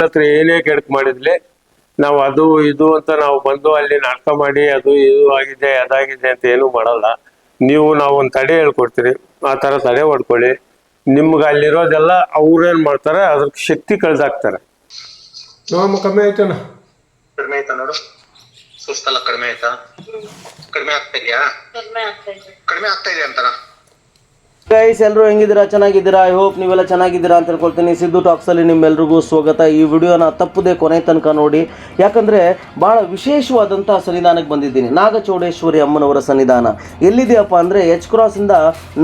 ಹತ್ರ ಏನೇ ಕೆಡಕ್ ಮಾಡಿದ್ಲಿ ನಾವು ಅದು ಇದು ಅಂತ ನಾವು ಬಂದು ಅಲ್ಲಿ ನಾಟಕ ಮಾಡಿ ಅದು ಇದು ಆಗಿದೆ ಅದಾಗಿದೆ ಅಂತ ಏನು ಮಾಡಲ್ಲ. ನೀವು ನಾವು ಒಂದು ತಡೆ ಹೇಳ್ಕೊಡ್ತೀರಿ ಆ ತರ ತಡೆ ಹೊಡ್ಕೊಳ್ಳಿ. ನಿಮ್ಗೆ ಅಲ್ಲಿರೋದೆಲ್ಲ ಅವ್ರೇನ್ ಮಾಡ್ತಾರೆ ಅದಕ್ಕೆ ಶಕ್ತಿ ಕಳ್ದಾಕ್ತಾರೆ. ಕಮ್ಮಿ ಆಯ್ತಾನ ಕಡಿಮೆ ಆಯ್ತಾ ನೋಡು ಸುಸ್ತಲ್ಲ ಕಡಿಮೆ ಆಯ್ತಾ? ಕಡಿಮೆ ಆಗ್ತಾ ಇದೆಯಾ? ಕಡಿಮೆ ಆಗ್ತಾ ಇದೆ. ಅಂತಾರ ಗೈಸ್ ಎಲ್ಲರೂ ಹೆಂಗಿದ್ದೀರಾ? ಚೆನ್ನಾಗಿದ್ದೀರಾ? ಐ ಹೋಪ್ ನೀವೆಲ್ಲ ಚೆನ್ನಾಗಿದ್ದೀರಾ ಅಂತ ಹೇಳ್ಕೊಳ್ತೀನಿ. ಸಿದ್ದು ಟಾಕ್ಸಲ್ಲಿ ನಿಮ್ಮೆಲ್ಲರಿಗೂ ಸ್ವಾಗತ. ಈ ವಿಡಿಯೋನ ತಪ್ಪದೆ ಕೊನೆ ತನಕ ನೋಡಿ. ಯಾಕಂದರೆ ಭಾಳ ವಿಶೇಷವಾದಂಥ ಸನ್ನಿಧಾನಕ್ಕೆ ಬಂದಿದ್ದೀನಿ. ನಾಗಚೌಡೇಶ್ವರಿ ಅಮ್ಮನವರ ಸನ್ನಿಧಾನ. ಎಲ್ಲಿದೆಯಪ್ಪ ಅಂದರೆ ಎಚ್ ಕ್ರಾಸಿಂದ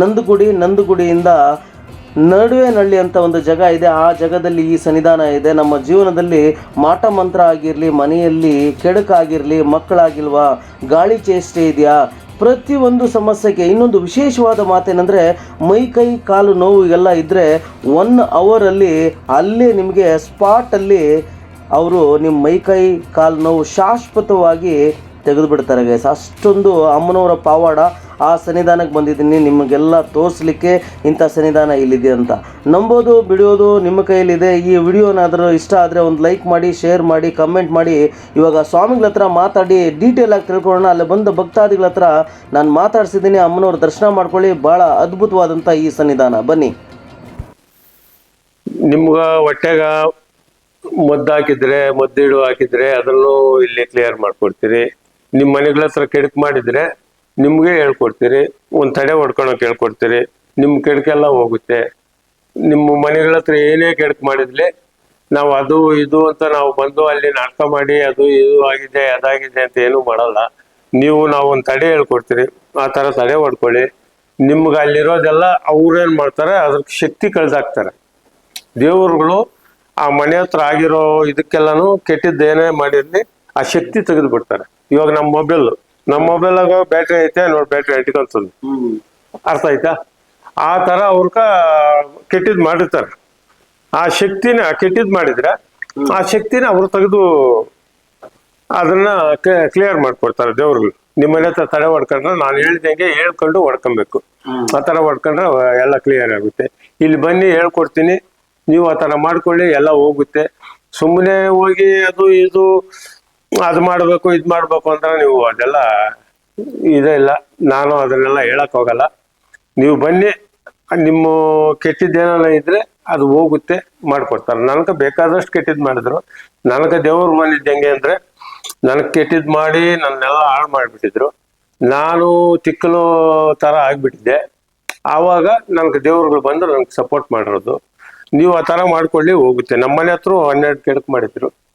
ನಂದುಗುಡಿ ನಂದುಗುಡಿಯಿಂದ ನಡುವೆ ನಳ್ಳಿ ಅಂತ ಒಂದು ಜಾಗ ಇದೆ. ಆ ಜಾಗದಲ್ಲಿ ಈ ಸನ್ನಿಧಾನ ಇದೆ. ನಮ್ಮ ಜೀವನದಲ್ಲಿ ಮಾಟ ಮಂತ್ರ ಆಗಿರಲಿ, ಮನೆಯಲ್ಲಿ ಕೆಡಕಾಗಿರಲಿ, ಮಕ್ಕಳಾಗಿಲ್ವಾ, ಗಾಳಿ ಚೇಷ್ಟೆ ಇದೆಯಾ? ಪ್ರತಿಯೊಂದು ಸಮಸ್ಯೆಗೆ ಇನ್ನೊಂದು ವಿಶೇಷವಾದ ಮಾತೇನೆಂದರೆ, ಮೈ, ಕೈ, ಕಾಲು ನೋವು ಎಲ್ಲ ಇದ್ದರೆ ಒನ್ ಅವರಲ್ಲಿ ಅಲ್ಲೇ ನಿಮಗೆ ಸ್ಪಾಟಲ್ಲಿ ಅವರು ನಿಮ್ಮ ಮೈ, ಕೈ, ಕಾಲು ನೋವು ಶಾಶ್ವತವಾಗಿ ತೆಗೆದು ಬಿಡ್ತಾರೆ ಗೈಸ್ ಅಷ್ಟೊಂದು ಅಮ್ಮನವರ ಪಾವಾಡ ಆ ಸನ್ನಿಧಾನಕ್ಕೆ ಬಂದಿದ್ದೀನಿ. ನಿಮಗೆಲ್ಲ ತೋರಿಸ್ಲಿಕ್ಕೆ ಇಂಥ ಸನ್ನಿಧಾನ ಇಲ್ಲಿದೆ ಅಂತ. ನಂಬೋದು ಬಿಡೋದು ನಿಮ್ಮ ಕೈಯಲ್ಲಿದೆ. ಈ ವಿಡಿಯೋನಾದರೂ ಇಷ್ಟ ಆದರೆ ಒಂದು ಲೈಕ್ ಮಾಡಿ, ಶೇರ್ ಮಾಡಿ, ಕಮೆಂಟ್ ಮಾಡಿ. ಇವಾಗ ಸ್ವಾಮಿಗಳ ಹತ್ರ ಮಾತಾಡಿ ಡೀಟೇಲ್ ಆಗಿ ತಿಳ್ಕೊಳ್ಳೋಣ. ಅಲ್ಲಿ ಬಂದ ಭಕ್ತಾದಿಗಳ ಹತ್ರ ನಾನು ಮಾತಾಡ್ಸಿದ್ದೀನಿ. ಅಮ್ಮನವ್ರ ದರ್ಶನ ಮಾಡ್ಕೊಳ್ಳಿ. ಭಾಳ ಅದ್ಭುತವಾದಂಥ ಈ ಸನ್ನಿಧಾನ. ಬನ್ನಿ. ನಿಮ್ಗ ಹೊಟ್ಟೆಗ ಮದ್ದು ಹಾಕಿದ್ರೆ, ಮದ್ದಿಡು ಹಾಕಿದ್ರೆ ಅದನ್ನು ಇಲ್ಲಿ ಕ್ಲಿಯರ್ ಮಾಡ್ಕೊಡ್ತೀರಿ. ನಿಮ್ಮ ಮನೆಗಳ ಹತ್ರ ಕೆಡಕ್ ಮಾಡಿದ್ರೆ ನಿಮ್ಗೆ ಹೇಳ್ಕೊಡ್ತೀರಿ, ಒಂದ್ ತಡೆ ಹೊಡ್ಕೊಳಕ್ ಹೇಳ್ಕೊಡ್ತೀರಿ, ನಿಮ್ ಕೆಡಕೆಲ್ಲ ಹೋಗುತ್ತೆ. ನಿಮ್ಮ ಮನೆಗಳ ಹತ್ರ ಏನೇ ಕೆಡಕ್ ಮಾಡಿದ್ಲಿ, ನಾವು ಅದು ಇದು ಅಂತ ನಾವು ಬಂದು ಅಲ್ಲಿ ನಾಟಕ ಮಾಡಿ ಅದು ಇದು ಆಗಿದೆ, ಅದಾಗಿದೆ ಅಂತ ಏನು ಮಾಡಲ್ಲ. ನೀವು ನಾವು ಒಂದು ತಡೆ ಹೇಳ್ಕೊಡ್ತೀರಿ, ಆ ತರ ತಡೆ ಹೊಡ್ಕೊಳ್ಳಿ. ನಿಮ್ಗೆ ಅಲ್ಲಿರೋದೆಲ್ಲ ಅವ್ರೇನ್ ಮಾಡ್ತಾರೆ ಅದಕ್ಕೆ ಶಕ್ತಿ ಕಳ್ದಾಕ್ತಾರೆ. ದೇವರುಗಳು ಆ ಮನೆ ಹತ್ರ ಆಗಿರೋ ಇದಕ್ಕೆಲ್ಲಾನು ಕೆಟ್ಟಿದ್ದೇನೇ ಮಾಡಿರ್ಲಿ ಆ ಶಕ್ತಿ ತೆಗೆದು ಬಿಡ್ತಾರೆ ಇವಾಗ ನಮ್ಮ ಮೊಬೈಲ್ ನಮ್ಮ ಮೊಬೈಲ್ ಬ್ಯಾಟ್ರಿ ಐತೆ, ನೋಡಿ ಬ್ಯಾಟ್ರಿ ಇಟ್ಕೊಂತದ್ದು ಅರ್ಥ ಆಯ್ತಾ? ಆ ತರ ಅವ್ರಕ ಕೆಟ್ಟಿದ್ ಮಾಡಿರ್ತಾರೆ. ಆ ಶಕ್ತಿನ ಕೆಟ್ಟಿದ್ ಮಾಡಿದ್ರೆ ಆ ಶಕ್ತಿನ ಅವ್ರು ತೆಗೆದು ಅದನ್ನ ಕ್ಲಿಯರ್ ಮಾಡ್ಕೊಡ್ತಾರೆ ದೇವ್ರಿಗೆ ನಿಮ್ಮ ಮನೆ ಹತ್ರ ತಡೆ ಹೊಡ್ಕೊಂಡ್ರೆ ನಾನು ಹೇಳ್ದಂಗೆ ಹೇಳ್ಕೊಂಡು ಹೊಡ್ಕೊಬೇಕು. ಆ ತರ ಹೊಡ್ಕೊಂಡ್ರೆ ಎಲ್ಲ ಕ್ಲಿಯರ್ ಆಗುತ್ತೆ. ಇಲ್ಲಿ ಬನ್ನಿ ಹೇಳ್ಕೊಡ್ತೀನಿ. ನೀವು ಆ ತರ ಮಾಡ್ಕೊಳ್ಳಿ, ಎಲ್ಲ ಹೋಗುತ್ತೆ. ಸುಮ್ಮನೆ ಹೋಗಿ ಅದು ಇದು ಅದು ಮಾಡ್ಬೇಕು, ಇದು ಮಾಡ್ಬೇಕು ಅಂದ್ರೆ ನೀವು ಅದೆಲ್ಲ ಇದೇ ಇಲ್ಲ. ನಾನು ಅದನ್ನೆಲ್ಲ ಹೇಳಕ್ ಹೋಗಲ್ಲ. ನೀವು ಬನ್ನಿ, ನಿಮ್ಮ ಕೆಟ್ಟಿದ್ದೇನೆಲ್ಲ ಇದ್ರೆ ಅದು ಹೋಗುತ್ತೆ, ಮಾಡ್ಕೊಡ್ತಾರೆ. ನನಗೆ ಬೇಕಾದಷ್ಟು ಕೆಟ್ಟಿದ್ ಮಾಡಿದ್ರು. ನನಗೆ ದೇವ್ರು ಬಂದಿದ್ದು ಹೆಂಗೆ ಅಂದ್ರೆ, ನನಗೆ ಕೆಟ್ಟಿದ್ ಮಾಡಿ ನನ್ನೆಲ್ಲ ಹಾಳು ಮಾಡಿಬಿಟ್ಟಿದ್ರು. ನಾನು ತಿಕ್ಕಲು ತರ ಆಗ್ಬಿಟ್ಟಿದ್ದೆ. ಆವಾಗ ನನಗೆ ದೇವ್ರುಗಳು ಬಂದು ನನಗೆ ಸಪೋರ್ಟ್ ಮಾಡಿರೋದು. ನೀವು ಆ ತರ ಮಾಡ್ಕೊಳ್ಳಿ, ಹೋಗುತ್ತೆ. ನಮ್ಮನೆ ಹತ್ರ ಹನ್ನೆರಡು ಕೆಡಕ್ ಮಾಡಿದ್ರು.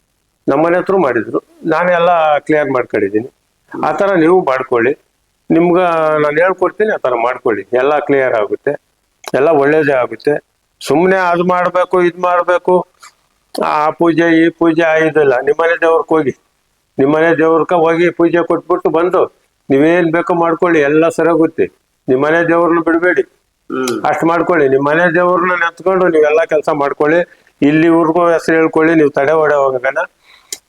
ನಮ್ಮನೆ ಹತ್ರ ಮಾಡಿದ್ರು. ನಾನೆಲ್ಲ ಕ್ಲಿಯರ್ ಮಾಡ್ಕೊಂಡಿದ್ದೀನಿ. ಆ ಥರ ನೀವು ಮಾಡ್ಕೊಳ್ಳಿ. ನಿಮ್ಗ ನಾನು ಹೇಳ್ಕೊಡ್ತೀನಿ ಆ ಥರ ಮಾಡ್ಕೊಳ್ಳಿ. ಎಲ್ಲ ಕ್ಲಿಯರ್ ಆಗುತ್ತೆ. ಎಲ್ಲ ಒಳ್ಳೇದೇ ಆಗುತ್ತೆ. ಸುಮ್ಮನೆ ಅದು ಮಾಡಬೇಕು ಇದು ಮಾಡಬೇಕು. ಆ ಪೂಜೆ ಈ ಪೂಜೆ ಇದಿಲ್ಲ ನಿಮ್ಮನೆ ದೇವ್ರಿಗೆ ಹೋಗಿ. ನಿಮ್ಮನೆ ದೇವ್ರಕ್ಕೆ ಹೋಗಿ ಪೂಜೆ ಕೊಟ್ಬಿಟ್ಟು ಬಂದು ನೀವೇನ್ ಬೇಕೋ ಮಾಡ್ಕೊಳ್ಳಿ. ಎಲ್ಲ ಸರಿಯಾಗುತ್ತೆ. ನಿಮ್ಮನೆ ದೇವ್ರನ್ನ ಬಿಡಬೇಡಿ. ಅಷ್ಟು ಮಾಡ್ಕೊಳ್ಳಿ. ನಿಮ್ಮ ಮನೆ ದೇವ್ರನ್ನ ನೆತ್ಕೊಂಡು ನೀವೆಲ್ಲ ಕೆಲಸ ಮಾಡ್ಕೊಳ್ಳಿ. ಇಲ್ಲಿ ಊರಿಗೂ ಹೆಸರು ಹೇಳ್ಕೊಳ್ಳಿ. ನೀವು ತಡೆ ಹೊಡೆ ಹೋಗನ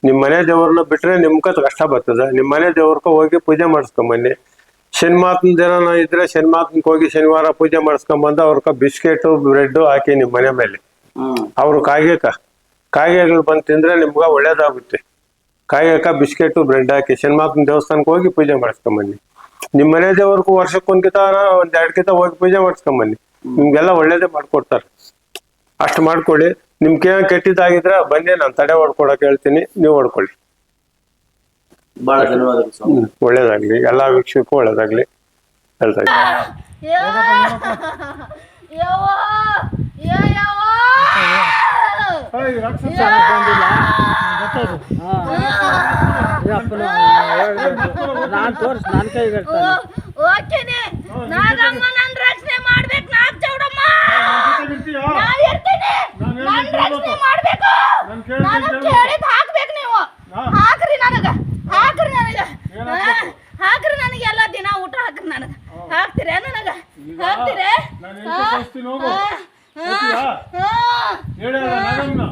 ನಿಮ್ಮ ಮನೆ ದೇವ್ರನ್ನ ಬಿಟ್ರೆ ನಿಮ್ಗ ಕಷ್ಟ ಬರ್ತದೆ. ನಿಮ್ಮ ಮನೆ ದೇವ್ರಕ್ಕ ಹೋಗಿ ಪೂಜೆ ಮಾಡಿಸ್ಕೊಂಬನ್ನಿ ಶನಿಮಾತನ ದಿನ ಇದ್ರೆ ಶನಿಮಾತನ್ಕ್ ಹೋಗಿ ಶನಿವಾರ ಪೂಜೆ ಮಾಡಿಸ್ಕೊಂಬಂದು ಅವ್ರಕ ಬಿಸ್ಕೆಟ್ ಬ್ರೆಡ್ ಹಾಕಿ ನಿಮ್ಮ ಮನೆ ಮೇಲೆ. ಅವ್ರು ಕಾಯ್ಗೆಕ ಕಾಯಿಗಳು ಬಂದು ತಿಂದ್ರೆ ನಿಮ್ಗ ಒಳ್ಳೇದಾಗುತ್ತೆ. ಕಾಯ್ಗೆಕ ಬಿಸ್ಕೆಟ್, ಬ್ರೆಡ್ ಹಾಕಿ ಶನಿಮಾತನ ದೇವಸ್ಥಾನಕ್ಕೆ ಹೋಗಿ ಪೂಜೆ ಮಾಡಿಸ್ಕೊಂಬನ್ನಿ ನಿಮ್ಮ ಮನೆ ದೇವ್ರಿಗೂ ವರ್ಷಕ್ಕೊಂದ್ಕಿತ ಒಂದ್ ಎರಡ್ ಕಿತ ಹೋಗಿ ಪೂಜೆ ಮಾಡಿಸ್ಕೊಂಬನ್ನಿ ನಿಮ್ಗೆಲ್ಲ ಒಳ್ಳೇದೇ ಮಾಡ್ಕೊಡ್ತಾರೆ. ಅಷ್ಟು ಮಾಡ್ಕೊಳ್ಳಿ. ನಿಮ್ಗೆ ಏನೋ ಕೆಟ್ಟಿದ್ದಾಗಿದ್ರೆ ಬನ್ನಿ ನಾನು ತಡೆ ಹೊಡ್ಕೊಡಕ್ ಹೇಳ್ತೀನಿ. ನೀವು ಹೊಡ್ಕೊಳ್ಳಿ. ಬಹಳ ಧನ್ಯವಾದಗಳು ಸ್ವಾಮಿ. ಹ್ಮ್. ಒಳ್ಳೇದಾಗ್ಲಿ. ಎಲ್ಲಾ ವೀಕ್ಷಕಕ್ಕೂ ಒಳ್ಳೇದಾಗ್ಲಿ. ಹೇಳ್ತಾ ಇದ್ದೀನಿ. ನಾನ್ ತೋರ್ಸ್ ನನ್ ಕೈಗೆ ಇರ್ತಾನೆ ಓಕೆನೆ ನಾಗಮ್ಮ ರಕ್ಷಣೆ ಮಾಡ್ಬೇಕು ನಾಗ್ ಚೌಡಮ್ಮ ನಾ ಇರ್ತೀನಿ ನನ್ ರಕ್ಷಣೆ ಮಾಡ್ಬೇಕು ನನಗ್ ಕೇಳಿದ್ ಹಾಕ್ಬೇಕು ನೀವು ಹಾಕ್ರಿ ನನಗ ಹಾಕ್ರಿ ನನಗ ಹಾ, ಹಾಕ್ರಿ ನನಗೆ ಎಲ್ಲ ದಿನ ಊಟ ಹಾಕ್ರಿ ನನಗ ಹಾಕ್ತೀರ ನನಗ ಹಾಕ್ತೀರ ನಾನು ಹೇಳ್ತಾ ಕಳಿಸ್ತೀನಿ ಹೋಗು ಹೇಳ ನಾಗಮ್ಮನ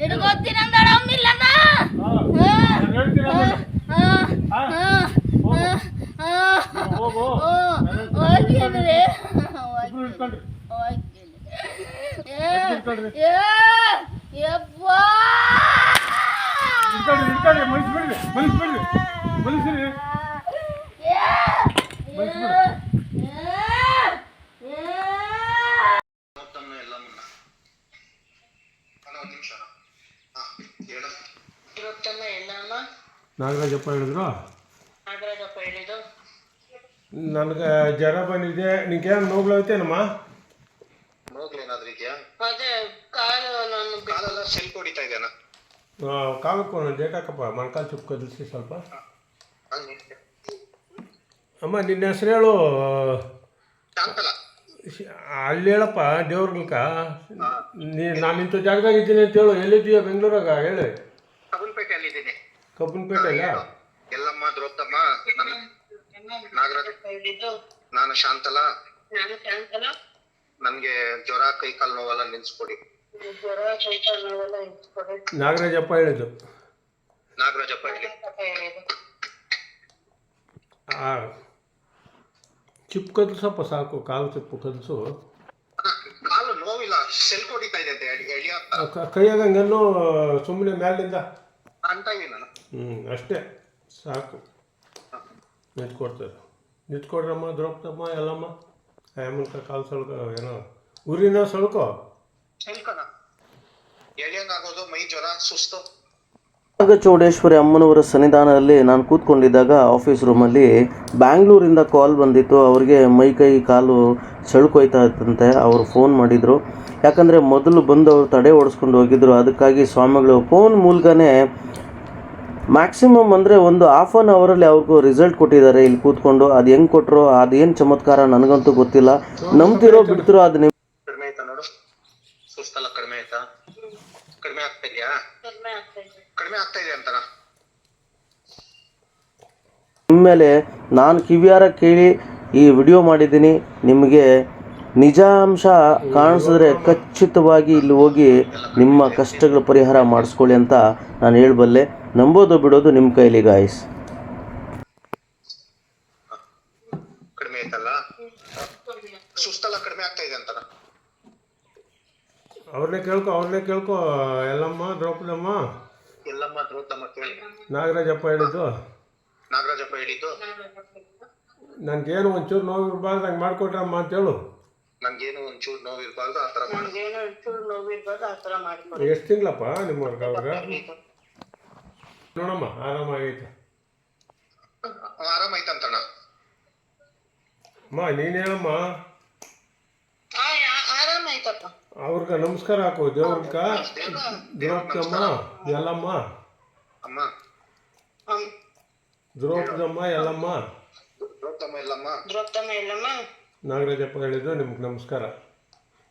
ಹಿಡ್ಕೊತೀನಿ ಅಂದಳ ಅಮ್ಮಿಲ್ಲಣ್ಣ ನಾನು ಹೇಳ್ತೀನಿ ಅದನ್ನ. ಹಾ? ಹೋಗು ಹೋಗ್ತೀನಿ ಇಬ್ರು ಇಟ್ಕೊಳ್ರಿ ಯಪ್ಪಾ ಇಟ್ಕೊಳ್ರಿ ಇಟ್ಕೊಳ್ರಿ ಮನ್ಸ್ಬಿಡ್ರಿ ಮನ್ಸ್ಬಿಡ್ರಿ ಮನ್ಸ್ರಿ ಮೂವತ್ತೊಂದು ಎಲ್ಲ ಮುನ್ನ ಅಣ್ಣ ಒಂದು ನಿಮಿಷ ಹಾ ಹೇಳು ಇವತ್ತಮ್ಮ ಎಲ್ಲಮ್ಮ? ನಾಗರಾಜಪ್ಪ ಹೇಳಿದ್ರು ನನಗೆ ಜ್ವರ ಬಂದಿದೆ. ನಿಂಗೇನು ನೋಗ್ಲೈತೇನಮ್ಮ ನೋಗ್ಲೇನಾದ್ರೂ ಇದೆಯಾ? ಅದೇ ಕಾಲು ನಾನು ಕಾಲೆಲ್ಲ ಸೆಲ್ ಹೊಡಿತಾ ಇದೆಯಾ ಕಾಲಕ್ಕೂ ಡೇಟ್ ಹಾಕಪ್ಪ ಮೊಣಕಾಲು ಚುಪ್ ಕದಲಿಸಿ ಸ್ವಲ್ಪ. ಅಮ್ಮ ನಿನ್ನ ಹೆಸರು ಹೇಳು. ಅಲ್ಲಿ ಹೇಳಪ್ಪ ದೇವ್ರಗಳ್ಕ ನೀ ನಾನು ಇಂಥ ಜಾಗದಾಗ ಇದ್ದೀನಿ ಅಂತ ಹೇಳು. ಎಲ್ಲಿದ್ದೀಯ ಬೆಂಗಳೂರಾಗ ಹೇಳಿ. ಕಬ್ಬನ್ಪೇಟೆಯಲ್ಲಿ ಕಬ್ಬನ್ಪೇಟೆ ಅಲ್ಲ ಎಲ್ಲಮ್ಮ ದ್ರೌಪದಮ್ಮ ನನ್ನ ನಾಗರಾಜ. ನಾನು ಶಾಂತಲ. ನಾನು ಸಾಯಂಕಾಲ ನನ್ಗೆ ಜ್ವರ ಕೈ ಕಾಲು ನೋವೆಲ್ಲ ನಿಲ್ಸ್ಕೊಡಿ. ಜ್ವರ ಕೈಕಾಲು ನೋವೆಲ್ಲ ಇಟ್ಕೊಡಿ ನಾಗರಾಜಪ್ಪ ಹೇಳಿದ್ದು. ನಾಗರಾಜಪ್ಪ ಹೇಳಿದ್ದು. ಆ ಚಿಪ್ ಕದಲ್ಸಪ್ಪ ಸಾಕು ಕಾಲು ಚಿಪ್ಪು ಕದಲ್ಸು ಕಾಲು ನೋವಿಲ್ಲ ಸೆಲ್ ಹೊಡಿತಾ ಇದೆ ಅಂತ ಎಳಿ ಎಳಿಯ ಕೈಯಾಗ ಹಂಗನ್ನು ಸುಮ್ಮನೆ ಮೇಲಿಂದ ಅಂತ ನಾನು. ಹ್ಞೂ ಅಷ್ಟೇ ಸಾಕು. ನಿಂತ್ಕೊಡ್ತಾರೆ ನಿಂತ್ಕೊಡ್ರಮ್ಮ ದ್ರೌಪದಮ್ಮ ಎಲ್ಲಮ್ಮ ಆಯಮ್ಮನ ಕಾಲು ಸಳ್ಕ ಏನೋ ಉರಿನ ಸಳ್ಕೊ ಚೌಡೇಶ್ವರಿ ಅಮ್ಮನವರ ಸನ್ನಿಧಾನದಲ್ಲಿ ನಾನು ಕೂತ್ಕೊಂಡಿದ್ದಾಗ ಆಫೀಸ್ ರೂಮಲ್ಲಿ ಬ್ಯಾಂಗ್ಳೂರಿಂದ ಕಾಲ್ ಬಂದಿತ್ತು. ಅವ್ರಿಗೆ ಮೈ ಕೈ ಕಾಲು ಸೆಳ್ಕೊಯ್ತಾ ಇತ್ತಂತೆ ಅವರು ಫೋನ್ ಮಾಡಿದರು. ಯಾಕಂದರೆ ಮೊದಲು ಬಂದು ಅವರು ತಡೆ ಓಡಿಸ್ಕೊಂಡು ಹೋಗಿದ್ರು. ಅದಕ್ಕಾಗಿ ಸ್ವಾಮಿಗಳು ಫೋನ್ ಮೂಲಕನೇ ಮ್ಯಾಕ್ಸಿಮಮ್ ಅಂದರೆ ಒಂದು ಹಾಫ್ ಆನ್ ಅವರಲ್ಲಿ ಅವ್ರಿಗೂ ರಿಸಲ್ಟ್ ಕೊಟ್ಟಿದ್ದಾರೆ. ಇಲ್ಲಿ ಕೂತ್ಕೊಂಡು ಅದು ಹೆಂಗೆ ಕೊಟ್ಟರು ಅದೇನು ಚಮತ್ಕಾರ ನನಗಂತೂ ಗೊತ್ತಿಲ್ಲ. ನಂಬ್ತಿರೋ ಬಿಡ್ತಿರೋ ಅದು ನಿಮ್ಮ ಕಡಿಮೆ ಆಯ್ತಾ ನೋಡು. ಸುಸ್ತಲ್ಲ ಕಡಿಮೆ ಆಯ್ತಾ? ಕಡಿಮೆ ಆಗ್ತಾ ಇದೆಯಾ? ಕಡಿಮೆ ಆಗ್ತಾ ಇದೆ. ಕಡಿಮೆ ಆಗ್ತಾ ಇದೆ ಅಂತಾನ? ನಿಮ್ಮೇಲೆ ನಾನು ಕಿವಿಯಾರ ಕೇಳಿ ಈ ವಿಡಿಯೋ ಮಾಡಿದ್ದೀನಿ. ನಿಮಗೆ ನಿಜಾಂಶ ಕಾಣಿಸಿದ್ರೆ ಖಚಿತವಾಗಿ ಇಲ್ಲಿ ಹೋಗಿ ನಿಮ್ಮ ಕಷ್ಟಗಳ ಪರಿಹಾರ ಮಾಡಿಸ್ಕೊಳ್ಳಿ ಅಂತ ನಾನು ಹೇಳಬಲ್ಲೆ. ನಂಬೋದು ಬಿಡೋದು ನಿಮ್ಮ ಕೈಲಿ ಗಾಯ್ಸ್ ಕಡಿಮೆ ಆಯ್ತಲ್ಲ? ಸುಸ್ತೆಲ್ಲ ಕಡಿಮೆ ಆಗ್ತಾ ಇದೆ ಅಂತಾರ. ಅವ್ರನ್ನೇ ಕೇಳ್ಕೊ ಅವ್ರನ್ನೇ ಕೇಳ್ಕೊ ಎಲ್ಲಮ್ಮ ದ್ರೌಪದಮ್ಮ ಎಲ್ಲಮ್ಮ ದ್ರೌಪದಮ್ಮ ಕೇಳಿ. ನಾಗರಾಜಪ್ಪ ಹೇಳಿದ್ದು. ನಾಗರಾಜಪ್ಪ ಹೇಳಿದ್ದು. ನನಗೇನು ಒಂಚೂರು ನೋವು ಇರಬಾರ್ದು ಹಂಗೆ ಮಾಡ್ಕೊಟ್ರಮ್ಮ ಅಂತ ಹೇಳು. ನನ್ಗೇನು ಒಂಚೂರು ನೋವು ಇರಬಾರ್ದು ಆ ಮಾಡು ಥರ ಮಾಡ್ಕೊಡಿ. ಎಷ್ಟು ತಿಂಗಳಪ್ಪ ನಿಮ್ಮ ಅವಾಗ? ನೋಡಮ್ಮ ಆರಾಮಾಗೈತೆ. ಆರಾಮಾಯ್ತಂತಣ್ಣ. ಅಮ್ಮ ನೀನು ಹೇಳಮ್ಮ. ಅವ್ರಿಗೆ ನಮಸ್ಕಾರ ಹಾಕು ದೇವ್ರಕ್ಕ. ದ್ರೌಪದಮ್ಮ ಎಲ್ಲಮ್ಮ. ದ್ರೌಪದಮ್ಮ ಎಲ್ಲಮ್ಮ. ನಾಗರಾಜಪ್ಪ ಹೇಳಿದ್ದು ನಿಮ್ಗೆ ನಮಸ್ಕಾರ.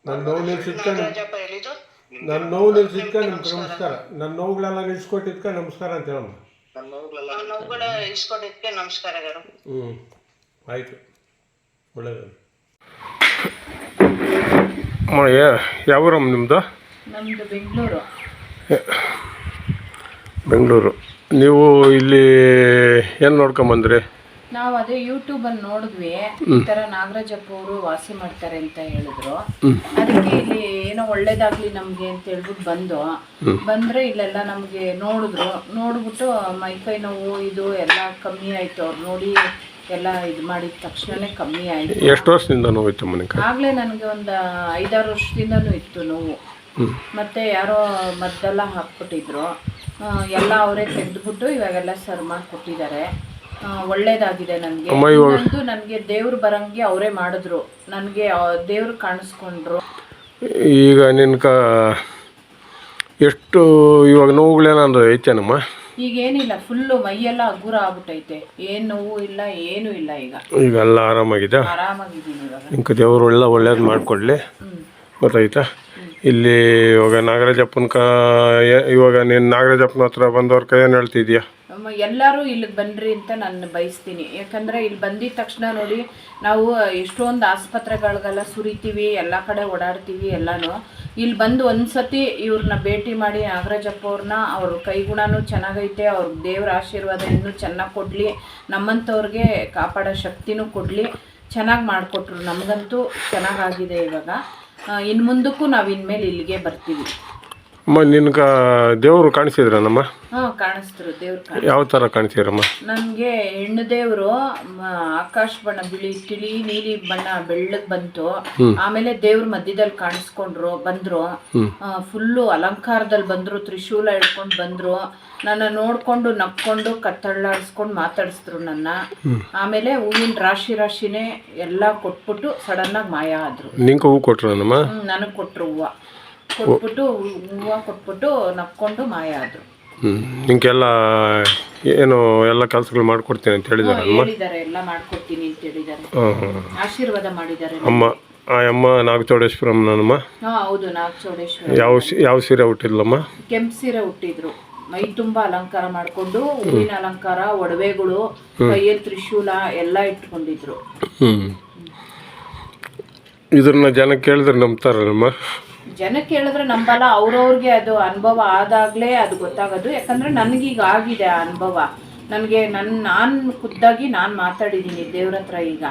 ನನ್ನ ನೋವು ಸುತ್ತ ನಾಗರಾಜಪ್ಪ ಹೇಳಿದ್ದು? ನನ್ನ ನೋವು ನಿಲ್ಸಿದ್ಕ ನಿಮ್ಗೆ ನಮಸ್ಕಾರ. ನನ್ನ ನೋವುಗಳೆಲ್ಲ ನಿಲ್ಸ್ಕೊಟ್ಟಿದ್ಕ ನಮಸ್ಕಾರ ಅಂತ ಹೇಳಮ್ಮ. ನೋವುಗಳ ಇಸ್ಕೊಟ್ಟಿದ್ಕೆ ನಮಸ್ಕಾರಗಳು ಹ್ಞೂ ಆಯಿತು. ಒಳ್ಳೆಯದು ಯಾವೂರಮ್ಮ ನಿಮ್ಮದು ನಮ್ಮದು ಬೆಂಗಳೂರು. ಬೆಂಗಳೂರು. ನೀವು ಇಲ್ಲಿ ಏನು ನೋಡ್ಕೊಂಬಂದ್ರಿ? ನಾವು ಅದೇ ಯೂಟ್ಯೂಬಲ್ಲಿ ನೋಡಿದ್ವಿ ಈ ತರ ನಾಗರಾಜಪ್ಪ ಅವರು ವಾಸಿ ಮಾಡ್ತಾರೆ ಅಂತ ಹೇಳಿದ್ರು. ಅದಕ್ಕೆ ಇಲ್ಲಿ ಏನೋ ಒಳ್ಳೇದಾಗ್ಲಿ ನಮ್ಗೆ ಅಂತ ಹೇಳ್ಬಿಟ್ಟು ಬಂದು ಬಂದ್ರೆ ಇಲ್ಲೆಲ್ಲ ನಮ್ಗೆ ನೋಡಿದ್ರು. ನೋಡ್ಬಿಟ್ಟು ಮೈಕೈ ನೋವು ಇದು ಎಲ್ಲ ಕಮ್ಮಿ ಆಯ್ತು. ಅವ್ರು ನೋಡಿ ಎಲ್ಲ ಇದು ಮಾಡಿದ ತಕ್ಷಣನೇ ಕಮ್ಮಿ ಆಯ್ತು. ಎಷ್ಟು ವರ್ಷದಿಂದ ನೋವಿತ್ತು ಆಗ್ಲೇ ನನಗೆ ಒಂದು ಐದಾರು ವರ್ಷದಿಂದನೂ ಇತ್ತು ನೋವು. ಮತ್ತೆ ಯಾರೋ ಮದ್ದೆಲ್ಲ ಹಾಕ್ಬಿಟ್ಟಿದ್ರು. ಎಲ್ಲ ಅವರೇ ತೆಗೆದ್ಬಿಟ್ಟು ಇವಾಗೆಲ್ಲ ಸರ್ ಮಾಡಿ ಕೊಟ್ಟಿದ್ದಾರೆ. ಆ, ಒಳ್ಳೇದಾಗಿದೆ ನನಗೆ. ಇನ್ನೊಂದು ನನಗೆ ದೇವ್ರು ಬರಂಗೆ ಅವರೇ ಮಾಡಿದ್ರು. ನನಗೆ ದೇವ್ರು ಕಾಣಿಸ್ಕೊಂಡ್ರು. ಈಗ ನಿನ್ಕ ಎಷ್ಟು ಇವಾಗ ನೋವುಗಳೇನಾದ್ರು ಐತೇನಮ್ಮ? ಈಗೇನಿಲ್ಲ ಫುಲ್ಲು ಮೈಯೆಲ್ಲ ಹಗುರ ಆಗ್ಬಿಟ್ಟೈತೆ. ಏನು ನೋವು ಇಲ್ಲ ಏನೂ ಇಲ್ಲ ಈಗ. ಈಗ ಎಲ್ಲ ಆರಾಮಾಗಿದೆ ಆರಾಮಾಗಿದ್ದೀನಿ ಇವಾಗ. ನಿಮ್ಗೆ ದೇವರು ಎಲ್ಲ ಒಳ್ಳೇದು ಮಾಡಿಕೊಡ್ಲಿ. ಗೊತ್ತಾಯ್ತಾ? ಇಲ್ಲಿ ಇವಾಗ ನಾಗರಾಜಪ್ಪನ ಕ ಇವಾಗ ನೀನು ನಾಗರಾಜಪ್ಪನ ಹತ್ರ ಬಂದವ್ರ ಕೈ ಏನು ಹೇಳ್ತಿದ್ಯಾ? ಎಲ್ಲರೂ ಇಲ್ಲಿಗೆ ಬನ್ನಿರಿ ಅಂತ ನಾನು ಬಯಸ್ತೀನಿ. ಯಾಕಂದರೆ ಇಲ್ಲಿ ಬಂದಿದ ತಕ್ಷಣ ನೋಡಿ, ನಾವು ಎಷ್ಟೊಂದು ಆಸ್ಪತ್ರೆಗಳಿಗೆಲ್ಲ ಸುರಿತೀವಿ, ಎಲ್ಲ ಕಡೆ ಓಡಾಡ್ತೀವಿ ಎಲ್ಲನೂ. ಇಲ್ಲಿ ಬಂದು ಒಂದ್ಸತಿ ಇವ್ರನ್ನ ಭೇಟಿ ಮಾಡಿ ನಾಗರಾಜಪ್ಪ ಅವ್ರನ್ನ ಅವ್ರ ಕೈಗುಣನೂ ಚೆನ್ನಾಗೈತೆ, ಅವ್ರ ದೇವ್ರ ಆಶೀರ್ವಾದ ಇನ್ನೂ ಚೆನ್ನಾಗಿ ಕೊಡಲಿ ನಮ್ಮಂಥವ್ರಿಗೆ ಕಾಪಾಡೋ ಶಕ್ತಿನೂ ಕೊಡಲಿ, ಚೆನ್ನಾಗಿ ಮಾಡಿಕೊಟ್ರು ನಮಗಂತೂ ಚೆನ್ನಾಗಾಗಿದೆ ಇವಾಗ. ಇನ್ನು ಮುಂದಕ್ಕೂ ನಾವು ಇನ್ಮೇಲೆ ಇಲ್ಲಿಗೆ ಬರ್ತೀವಿ. ಅಮ್ಮ ನಿನ್ಗ ದೇವರು ಕಾಣಿಸಿದ್ರನಮ್ಮ? ಹಾ ಕಾಣಿಸ್ತರು ದೇವ್ರ ಕಾಣ ಯಾವ ತರ ಕಾಣಿಸಿದ್ರಮ್ಮ? ನನಗೆ ಹೆಣ್ಣು ದೇವರು ಆಕಾಶ ಬಣ್ಣ ಬಿಳಿ ತಿಳಿ ನೀಲಿ ಬಣ್ಣ ಬೆಳ್ಳಗ್ ಬಂತು. ಆಮೇಲೆ ದೇವ್ರ ಮಧ್ಯದಲ್ಲಿ ಕಾಣಿಸ್ಕೊಂಡ್ರು ಬಂದ್ರು. ಫುಲ್ಲು ಅಲಂಕಾರದಲ್ಲಿ ಬಂದ್ರು ತ್ರಿಶೂಲ ಹಿಡ್ಕೊಂಡು ಬಂದ್ರು. ನನ್ನ ನೋಡ್ಕೊಂಡು ನಕ್ಕೊಂಡು ಕತ್ತಳ್ಳಾಡಿಸ್ಕೊಂಡು ಮಾತಾಡಿಸಿದ್ರು ನನ್ನ. ಆಮೇಲೆ ಹೂವಿನ ರಾಶಿ ರಾಶಿನೇ ಎಲ್ಲಾ ಕೊಟ್ಬಿಟ್ಟು ಸಡನ್ ಆಗಿ ಮಾಯ ಆದ್ರು. ನಿಂಗೆ ಹೂ ಕೊಟ್ರನಮ್ಮ ನನಗೆ ಕೊಟ್ರು ಹೂವು. ಕೊಟ್ಬಿಟ್ಟು ಹೂವು ಕೊಟ್ಬಿಟ್ಟು ನಕ್ಕೊಂಡು ಮಾಯ ಆದ್ರು. ನಿಂಗೆಲ್ಲ ಏನು ಎಲ್ಲ ಕೆಲಸಗಳು ಮಾಡ್ಕೊಡ್ತೀನಿ ಅಂತ ಹೇಳಿದಾರೆ ಹೇಳಿದ್ದಾರೆ ಎಲ್ಲ ಮಾಡ್ಕೊಡ್ತೀನಿ ಅಂತ ಹೇಳಿದ್ದಾರೆ ಹಾಂ ಹಾಂ ಆಶೀರ್ವಾದ ಮಾಡಿದ್ದಾರೆ ಅಮ್ಮ ಆ ಅಮ್ಮ ನಾಗಚೌಡೇಶ್ವರಮ್ಮನಮ್ಮ ಹಾ ಹೌದು ನಾಗಚೌಡೇಶ್ವರ ಯಾವ ಸಿ- ಯಾವ ಸೀರೆ ಹುಟ್ಟಿದ್ಲಮ್ಮ ಕೆಂಪು ಸೀರೆ ಹುಟ್ಟಿದ್ರು ಮೈ ತುಂಬಾ ಅಲಂಕಾರ ಮಾಡ್ಕೊಂಡು ಹೂವಿನ ಅಲಂಕಾರ ಒಡವೆಗಳು ಕೈಯಲ್ಲಿ ತ್ರಿಶೂಲ ಎಲ್ಲ ಇಟ್ಕೊಂಡಿದ್ರು. ಹ್ಞೂ ಇದನ್ನ ಜನ ಕೇಳಿದ್ರೆ ನಂಬ್ತಾರಲ್ಲಮ್ಮ? ಜನಕ್ಕೆ ಹೇಳಿದ್ರೆ ನಂಬಲ್ಲ ಅವ್ರವ್ರಿಗೆ ಅದು ಅನುಭವ ಆದಾಗ್ಲೇ ಅದು ಗೊತ್ತಾಗೋದು. ಯಾಕಂದ್ರೆ ನನಗೀಗ ಆಗಿದೆ ಆ ಅನುಭವ. ನನಗೆ ನನ್ನ ನಾನು ಖುದ್ದಾಗಿ ನಾನು ಮಾತಾಡಿದ್ದೀನಿ ದೇವ್ರ ಹತ್ರ ಈಗ.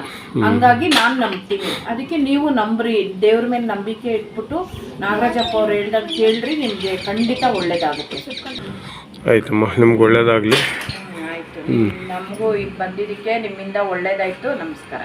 ಹಂಗಾಗಿ ನಾನು ನಂಬ್ತೀನಿ. ಅದಕ್ಕೆ ನೀವು ನಂಬ್ರಿ ದೇವ್ರ ಮೇಲೆ ನಂಬಿಕೆ ಇಟ್ಬಿಟ್ಟು ನಾಗರಾಜಪ್ಪ ಅವ್ರು ಹೇಳ್ದಾಗ ಕೇಳ್ರಿ ನಿಮಗೆ ಖಂಡಿತ ಒಳ್ಳೇದಾಗುತ್ತೆ. ಆಯ್ತಮ್ಮ ನಿಮ್ಗೆ ಒಳ್ಳೇದಾಗಲಿ. ಆಯಿತು. ಆಯ್ತು ನಮಗೂ ಈಗ ಬಂದಿದ್ದಕ್ಕೆ ನಿಮ್ಮಿಂದ ಒಳ್ಳೇದಾಯ್ತು. ನಮಸ್ಕಾರ.